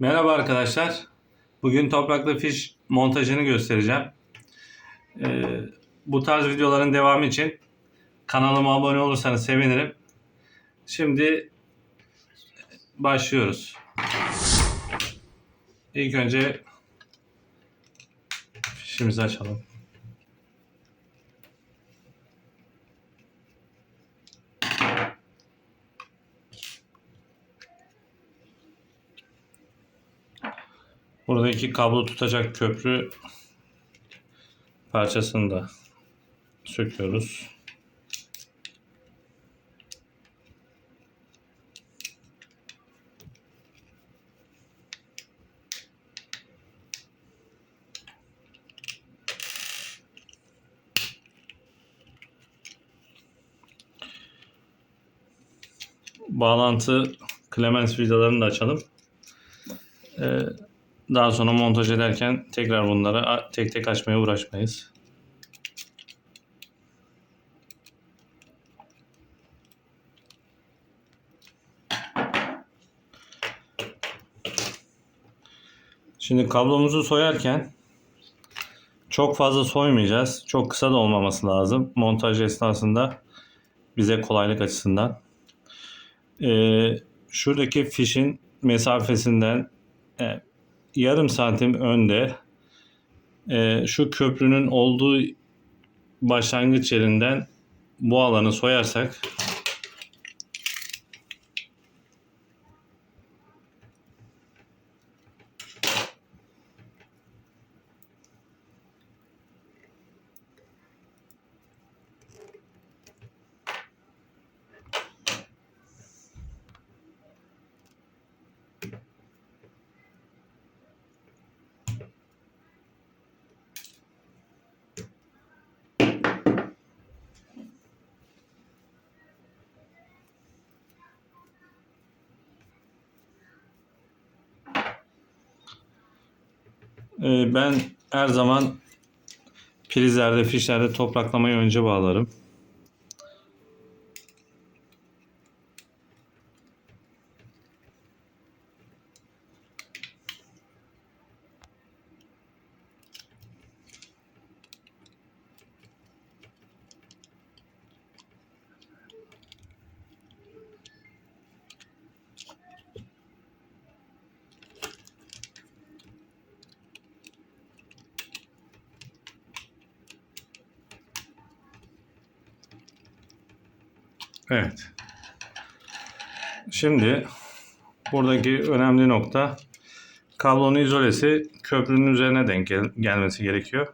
Merhaba arkadaşlar. Bugün topraklı fiş montajını göstereceğim. Ee, bu tarz videoların devamı için kanalıma abone olursanız sevinirim. Şimdi başlıyoruz. İlk önce fişimizi açalım. Buradaki kablo tutacak köprü parçasını da söküyoruz. Bağlantı Clemens vidalarını da açalım. Ee, daha sonra montaj ederken tekrar bunları tek tek açmaya uğraşmayız. Şimdi kablomuzu soyarken çok fazla soymayacağız. Çok kısa da olmaması lazım. Montaj esnasında bize kolaylık açısından. Ee, şuradaki fişin mesafesinden e, yarım santim önde e, şu köprünün olduğu başlangıç yerinden bu alanı soyarsak ben her zaman prizlerde, fişlerde topraklamayı önce bağlarım. Evet. Şimdi buradaki önemli nokta kablonun izolesi köprünün üzerine denk gel- gelmesi gerekiyor.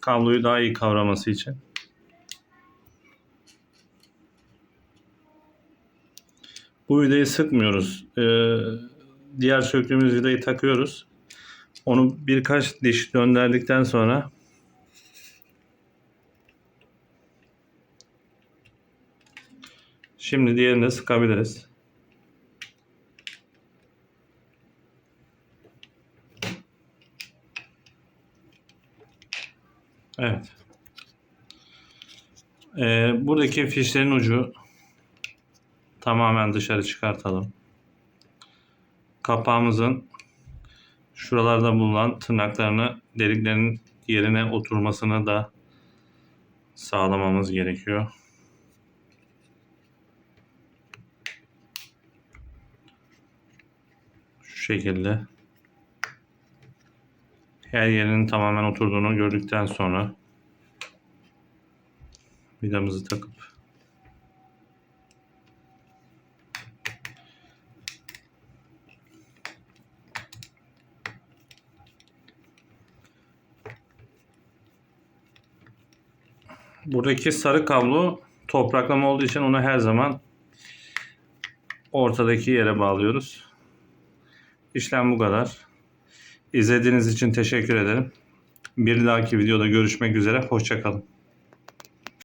Kabloyu daha iyi kavraması için. Bu vidayı sıkmıyoruz. Ee, diğer söktüğümüz vidayı takıyoruz. Onu birkaç diş döndürdükten sonra Şimdi diğerini de sıkabiliriz. Evet. Ee, buradaki fişlerin ucu tamamen dışarı çıkartalım. Kapağımızın şuralarda bulunan tırnaklarını deliklerin yerine oturmasını da sağlamamız gerekiyor. Şekilde. Her yerinin tamamen oturduğunu gördükten sonra vidamızı takıp Buradaki sarı kablo topraklama olduğu için onu her zaman ortadaki yere bağlıyoruz. İşlem bu kadar. İzlediğiniz için teşekkür ederim. Bir dahaki videoda görüşmek üzere. Hoşçakalın.